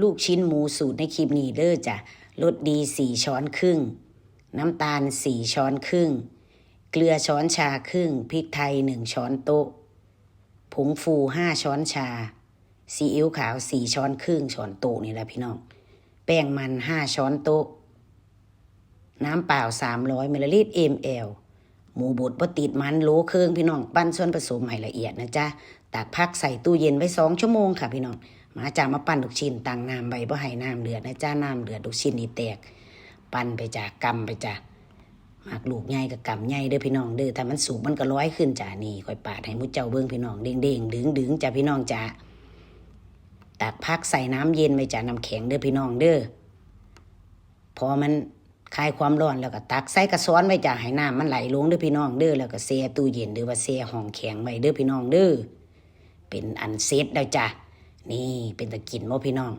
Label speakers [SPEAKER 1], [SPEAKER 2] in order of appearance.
[SPEAKER 1] ลูกชิ้นหมูสูตรในคลิปนี้เด้อจ้ะรสดีสี่ช้อนครึ่ง น้ำตาลสี่ช้อนครึ่ง เกลือช้อนชาครึ่ง พริกไทยหนึ่งช้อนโต๊ะ ผงฟูห้าช้อนชา ซีอิ๊วขาวสี่ช้อนครึ่งช้อนโต๊ะนี่แหละพี่น้อง แป้งมันห้าช้อนโต๊ะ น้ำเปล่าสามร้อยมิลลิลิตร ml หมูบดบะติดมันโลเครื่องพี่น้องปั้นส่วนผสมให้ละเอียดนะจ๊ะตากพักใส่ตู้เย็นไว้สองชั่วโมงค่ะพี่น้องมาจ้ามาปั้นลูกชิ้นตั้งน้ำใบบ่ให้น้ำเดือดนะจ้าน้ำเดือดลูกชิ้นนี่แตก ปั้นไปจ้ากำไปจ้าหมากลูกใหญ่กับกำใหญ่เด้อพี่น้องเด้อถ้ามันสุกมันก็ร้อยขึ้นจ้านี่ค่อยปาดให้มุดเจ้าเบิ้งพี่น้องเด้งเด้งดึงดึงจ้าพี่น้องจ้าตักพักใส่น้ำเย็นไปจ้าน้ำแข็งเด้อพี่น้องเด้อพอมัน คลายความร้อนแล้วก็ตักใส่กระซ้อนไว้จ้าให้น้ำมันไหลลงเด้อพี่น้องเด้อแล้วก็แช่ตู้เย็นหรือว่าแช่ห้องแข็งไว้เด้อพี่น้องเด้อเป็นอันเซตแล้วจ้านี่เป็นตะกินบ่พี่น้อง